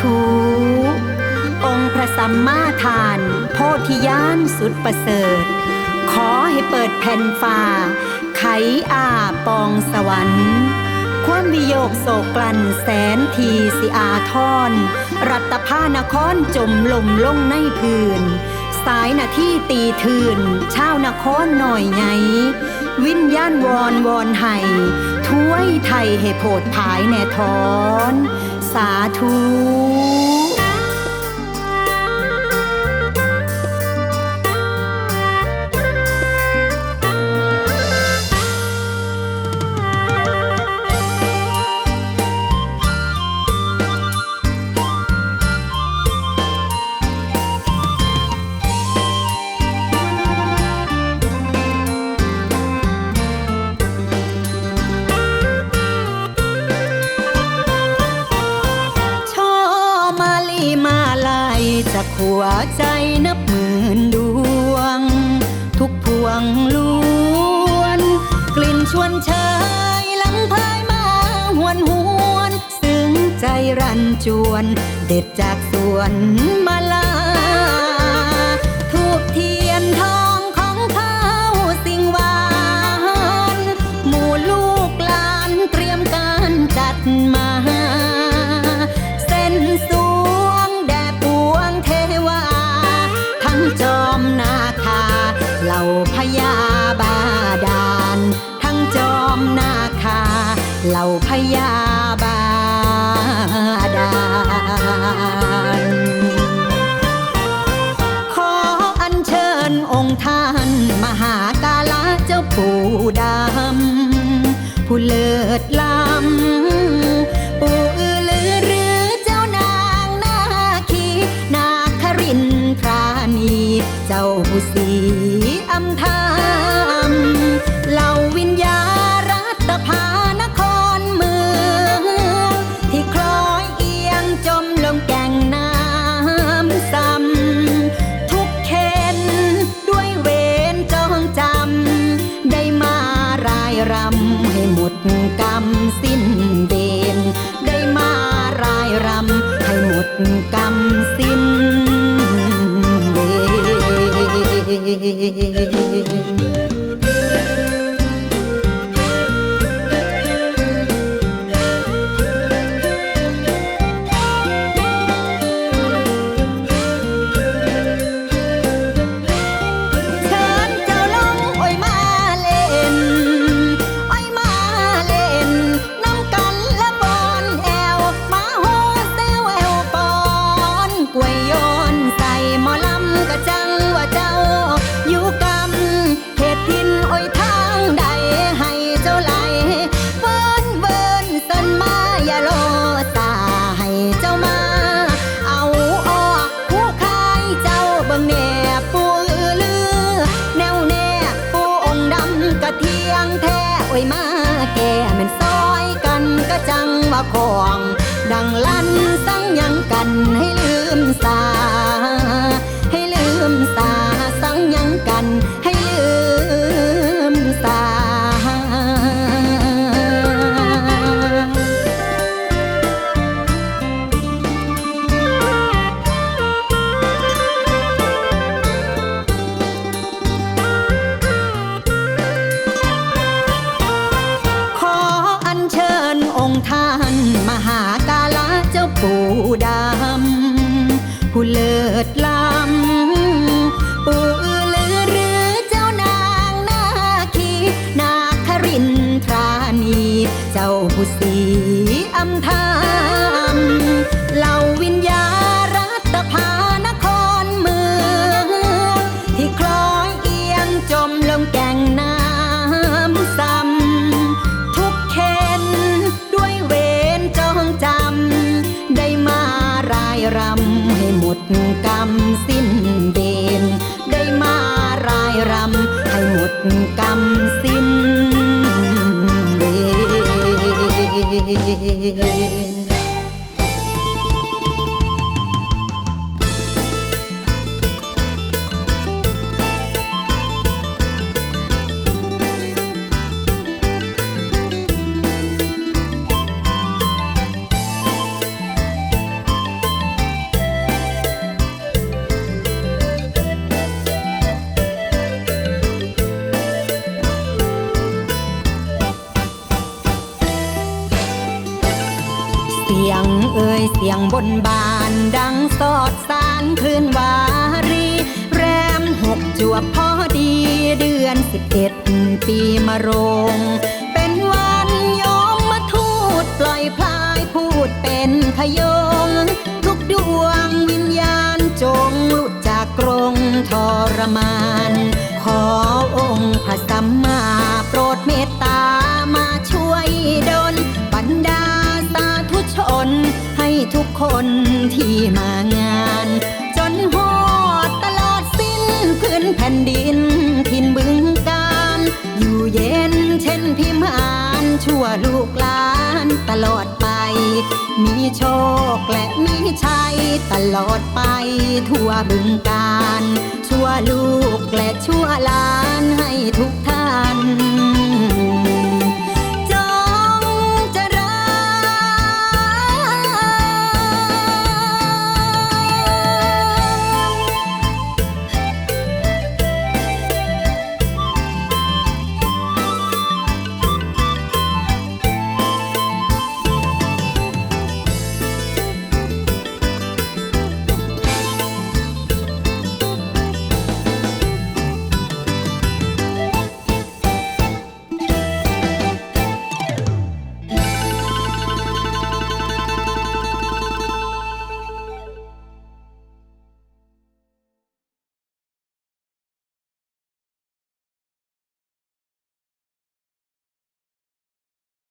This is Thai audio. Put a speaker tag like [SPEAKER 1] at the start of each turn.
[SPEAKER 1] ธุ องค์พระสัมมาทาน โพธิญาณสุดประเสริฐ ขอให้เปิดแผ่นฟ้า ไขอาปองสวรรค์ความวิโยกโศกกลั่นแสนทีสิอาทรรัตภานครจมลมลงในพื้น สายนาที่ตีทืนชาวนครหน่อยไงวิญญาณวอนวอนไห้ถ้วยไทยให้โพดภายแน่ทอน สาธุ นับหมื่นดวง ทุกพวงล้วน กลิ่นชวนชายหลังพายมาหวนหวน ซึ้งใจรันจวน เด็ดจากสวนมาล ให้หมดกรรมสิ้นเบนได้มารายรำให้หมดกรรมสิ้นเบน งแท้โอ้ยมาแก่แม่นซอยกันก็จังว่าของ ดังลั่น ดำผู้เลิศล้ำำสิ้นเบนได้มารายรำให้หมดกรรมสิ้นเบน สียงเอ่ยเสียงบนบานดังสอดสารคลื่นวารี แรมหกจวบพอดีเดือนสิบเอ็ดปีมะโรง เป็นวันยมมาทูตปล่อยพลายพูดเป็นขยง ทุกดวงวิญญาณจงหลุดจากกรงทรมาน ขอองค์พระสัมมา ทุกคนที่มางาน จนหอดตลอดสิ้นพื้นแผ่นดินทินบึงการ อยู่เย็นเช่นพิมอ่านชั่วลูกหลานตลอดไป มีโชคและมีชัยตลอดไปทั่วบึงการ ชั่วลูกและชั่วหลานให้ทุกท่าน